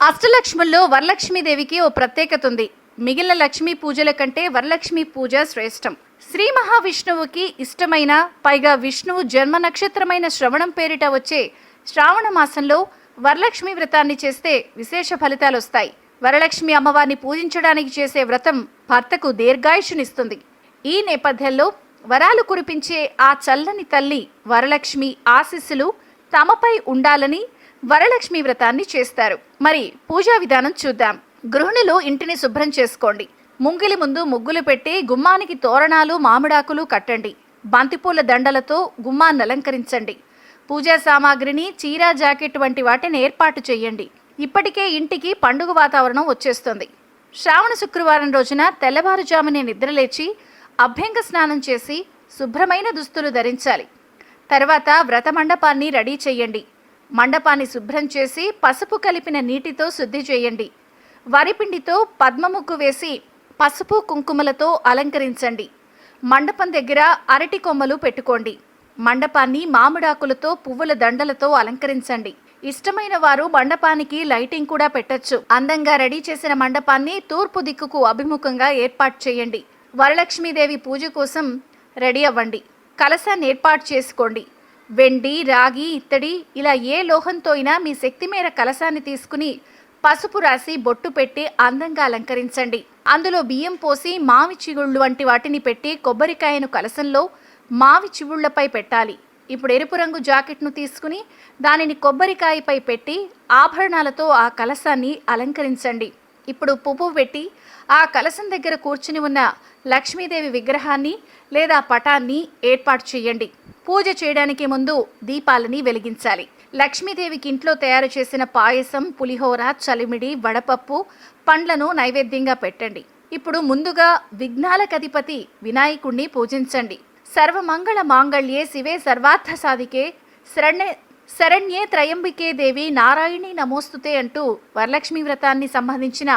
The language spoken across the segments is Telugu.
అష్టలక్ష్ముల్లో వరలక్ష్మీదేవికి ఓ ప్రత్యేకత ఉంది. మిగిలిన లక్ష్మీ పూజల కంటే వరలక్ష్మి పూజ శ్రేష్టం. శ్రీ మహావిష్ణువుకి ఇష్టమైన పైగా విష్ణువు జన్మ నక్షత్రమైన శ్రవణం పేరిట వచ్చే శ్రావణ మాసంలో వరలక్ష్మి వ్రతాన్ని చేస్తే విశేష ఫలితాలు వస్తాయి. వరలక్ష్మి అమ్మవారిని పూజించడానికి చేసే వ్రతం భర్తకు దీర్ఘాయుషునిస్తుంది. ఈ నేపథ్యంలో వరాలు కురిపించే ఆ చల్లని తల్లి వరలక్ష్మి ఆశీస్సులు తమపై ఉండాలని వరలక్ష్మి వ్రతాన్ని చేస్తారు. మరి పూజా విధానం చూద్దాం. గృహిణులు ఇంటిని శుభ్రం చేసుకోండి. ముంగిలి ముందు ముగ్గులు పెట్టి గుమ్మానికి తోరణాలు మామిడాకులు కట్టండి. బంతిపూల దండలతో గుమ్మాన్ని అలంకరించండి. పూజా సామాగ్రిని చీర జాకెట్ వంటి వాటిని ఏర్పాటు చేయండి. ఇప్పటికే ఇంటికి పండుగ వాతావరణం వచ్చేస్తుంది. శ్రావణ శుక్రవారం రోజున తెల్లవారుజామునే నిద్రలేచి అభ్యంగ స్నానం చేసి శుభ్రమైన దుస్తులు ధరించాలి. తర్వాత వ్రత మండపాన్ని రెడీ చేయండి. మండపాన్ని శుభ్రం చేసి పసుపు కలిపిన నీటితో శుద్ధి చేయండి. వరిపిండితో పద్మముక్కు వేసి పసుపు కుంకుమలతో అలంకరించండి. మండపం దగ్గర అరటి కొమ్మలు పెట్టుకోండి. మండపాన్ని మామిడాకులతో పువ్వుల దండలతో అలంకరించండి. ఇష్టమైన వారు మండపానికి లైటింగ్ కూడా పెట్టొచ్చు. అందంగా రెడీ చేసిన మండపాన్ని తూర్పు దిక్కుకు అభిముఖంగా ఏర్పాటు చేయండి. వరలక్ష్మీదేవి పూజ కోసం రెడీ అవ్వండి. కలశాన్ని ఏర్పాటు చేసుకోండి. వెండి రాగి ఇత్తడి ఇలా ఏ లోహంతో అయినా మీ శక్తి మేర కలశాన్ని తీసుకుని పసుపు రాసి బొట్టు పెట్టి అందంగా అలంకరించండి. అందులో బియ్యం పోసి మావి చిగుళ్ళు వంటి వాటిని పెట్టి కొబ్బరికాయను కలసంలో మావి చిగుళ్ళపై పెట్టాలి. ఇప్పుడు ఎరుపు రంగు జాకెట్ను తీసుకుని దానిని కొబ్బరికాయపై పెట్టి ఆభరణాలతో ఆ కలశాన్ని అలంకరించండి. ఇప్పుడు పువ్వు పెట్టి ఆ కలశం దగ్గర కూర్చుని ఉన్న లక్ష్మీదేవి విగ్రహాన్ని లేదా పటాన్ని ఏర్పాటు చేయండి. పూజ చేయడానికి ముందు దీపాలని వెలిగించాలి. లక్ష్మీదేవికి ఇంట్లో తయారు చేసిన పాయసం పులిహోర చలిమిడి వడపప్పు పండ్లను నైవేద్యంగా పెట్టండి. ఇప్పుడు ముందుగా విఘ్నాలకధిపతి వినాయకుణ్ణి పూజించండి. సర్వమంగళ మాంగళ్యే శివే సర్వార్థ సాధికే శరణ్య శరణ్యే త్రయంబికే దేవి నారాయణి నమోస్తుతే అంటూ వరలక్ష్మి వ్రతాన్ని సంబంధించిన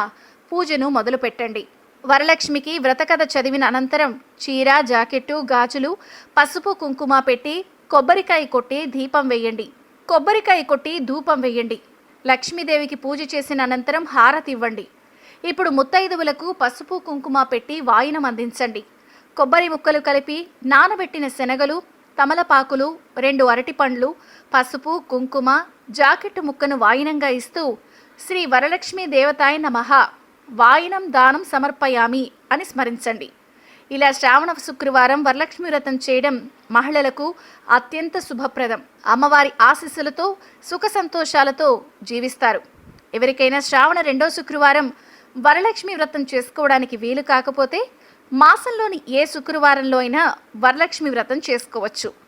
పూజను మొదలు పెట్టండి వరలక్ష్మికి వ్రతకథ చదివిన అనంతరం చీర జాకెట్టు గాజులు పసుపు కుంకుమ పెట్టి కొబ్బరికాయ కొట్టి దీపం వేయండి. కొబ్బరికాయ కొట్టి ధూపం వేయండి. లక్ష్మీదేవికి పూజ చేసిన అనంతరం హారతి ఇవ్వండి. ఇప్పుడు ముత్తైదువులకు పసుపు కుంకుమ పెట్టి వాయినం అందించండి. కొబ్బరి ముక్కలు కలిపి నానబెట్టిన శనగలు తమలపాకులు రెండు అరటిపండ్లు పసుపు కుంకుమ జాకెట్టు ముక్కను వాయినంగా ఇస్తూ శ్రీ వరలక్ష్మీ దేవతాయ నమః. వాయినం దానం సమర్పయామి అని స్మరించండి. ఇలా శ్రావణ శుక్రవారం వరలక్ష్మి వ్రతం చేయడం మహిళలకు అత్యంత శుభప్రదం. అమ్మవారి ఆశీస్సులతో సుఖ సంతోషాలతో జీవిస్తారు. ఎవరికైనా శ్రావణ రెండో శుక్రవారం వరలక్ష్మి వ్రతం చేసుకోవడానికి వీలు కాకపోతే మాసంలోని ఏ శుక్రవారంలో అయినా వరలక్ష్మి వ్రతం చేసుకోవచ్చు.